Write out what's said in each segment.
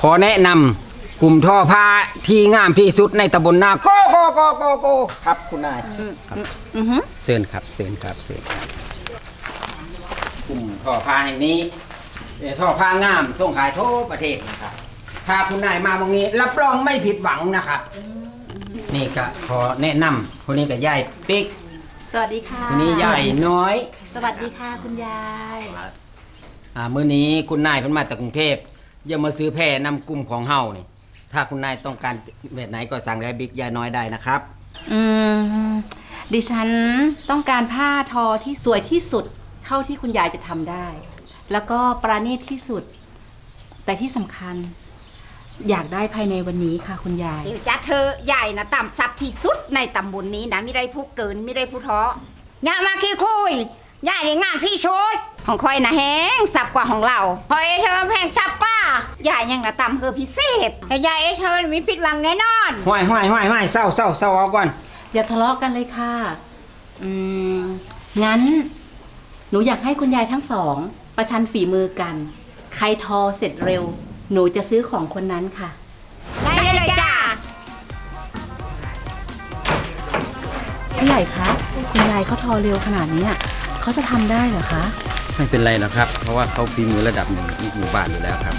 ขอแนะนำกลุ่มทอผ้าที่งามที่สุดในตำบลนาโกโกโกโกโกครับคุณนายครับอือหือเชิญครับเชิญครับเชิญครับกลุ่มทอผ้าแห่งนี้เอ่อทอผ้างามส่งขายทั่วประเทศนะครับถ้าคุณนายมาตรงนี้รับรองไม่ผิดหวังนะครับนี่ก็ขอแนะนำคนนี้ก็ยายปิ๊กสวัสดีค่ะคนนี้ยายน้อย สวัสดีค่ะคุณยายอ่ามื้อนี้คุณนายเพิ่นมาจากกรุงเทพ อย่ามาซื้อแพร่นำกลุ่มของเฮานี่ ถ้าคุณนายต้องการแบบไหนก็สั่งได้บิ๊กยายน้อยได้นะครับ อืม ดิฉันต้องการผ้าทอที่สวยที่สุด เท่าที่คุณยายจะทำได้ แล้วก็ปราณีตที่สุด แต่ที่สำคัญ อยากได้ภายในวันนี้ค่ะ คุณยาย เดี๋ยวจ้าเธอใหญ่นะต่ำซับที่สุดในตำบลนี้นะไม่ได้ผู้เกินไม่ได้ผู้ท้อ อย่ามาขี้คุยใหญ่ในงานที่ชุด ของคอยนะแห้งสับกว่าของเราคอยเธอแพงจับป้าใหญ่ยังนะต่ำเธอพิเศษแต่ใหญ่เธอมีผิดหวังแน่นอนห้อยห้อยห้อยห้อยเศร้าเศร้าเศร้าเอาก่อน อย่าทะเลาะกันเลยค่ะ อืม งั้น หนูอยากให้คุณยายทั้งสอง ประชันฝีมือกัน ใครทอเสร็จเร็ว หนูจะซื้อของคนนั้นค่ะ ได้เลยจ้าพี่ใหญ่คะ คุณยายเขาทอเร็วขนาดเนี้ยเขาจะทำได้เหรอคะ ไม่เป็นไรหรอกครับ เพราะว่าเขาฝีมือระดับหนึ่งอีกหมู่บ้านอยู่แล้วครับ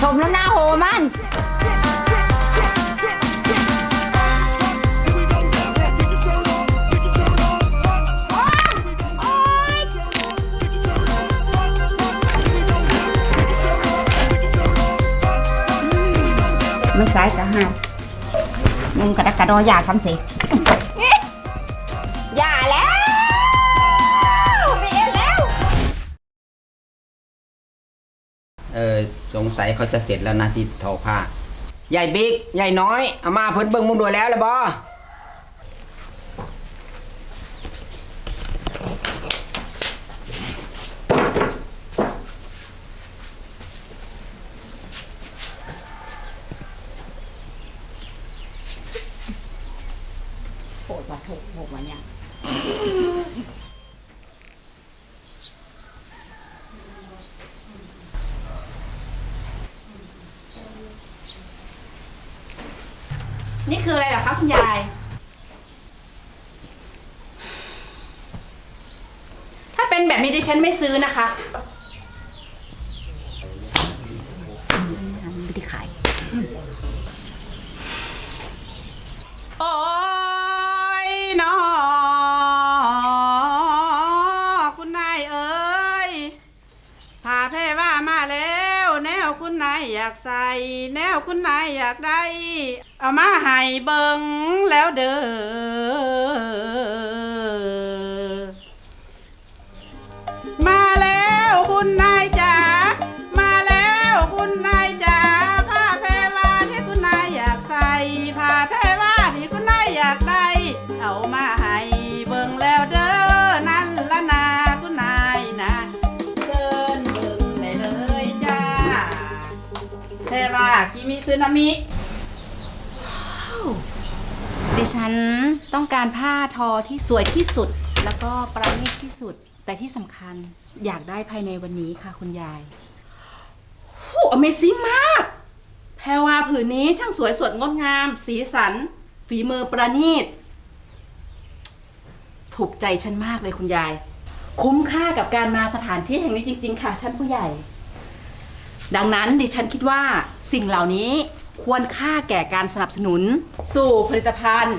ชมแล้วหน้าโหมัน ไม่ใช่จะห้ามึงกระดักกระดอยาซ้ำสิอย่าแล้วไม่เอ็นแล้ว เออสงสัยเขาจะเสร็จแล้วนะที่ทอผ้ายายบิ๊ก ใหญ่น้อย เอามาเพิ่นเบิ่งมุมดูแล้วละบอ โหดว่ะโถโหดว่ะเนี่ยนี่คืออะไรเหรอคะคุณยาย ถ้าเป็นแบบนี้ดิฉันไม่ซื้อนะคะ ไม่ได้ขายโอ้ อยากใส่แนวคุณนายอยากได้ เอามาให้เบิงแล้วเด้อ ซึนามิดิฉันต้องการผ้าทอที่สวยที่สุด แล้วก็ประณีตที่สุด แต่ที่สำคัญอยากได้ภายในวันนี้ค่ะคุณยายโอ้ Amazing มาก แพรวาผืนนี้ช่างสวยสดงดงาม สีสัน ฝีมือประณีต ถูกใจฉันมากเลยคุณยาย คุ้มค่ากับการมาสถานที่แห่งนี้จริง ๆ ค่ะ ท่านผู้ใหญ่ ดังนั้นดิฉันคิดว่าสิ่งเหล่านี้ควรค่าแก่การสนับสนุน สู่ผลิตภัณฑ์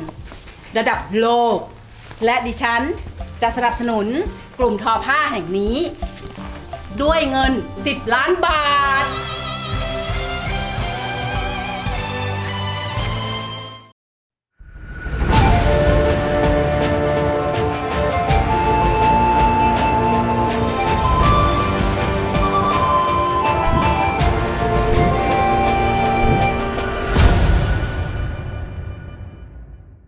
ระดับโลก และดิฉันจะสนับสนุนกลุ่มทอผ้าแห่งนี้ ด้วยเงิน 10 ล้านบาท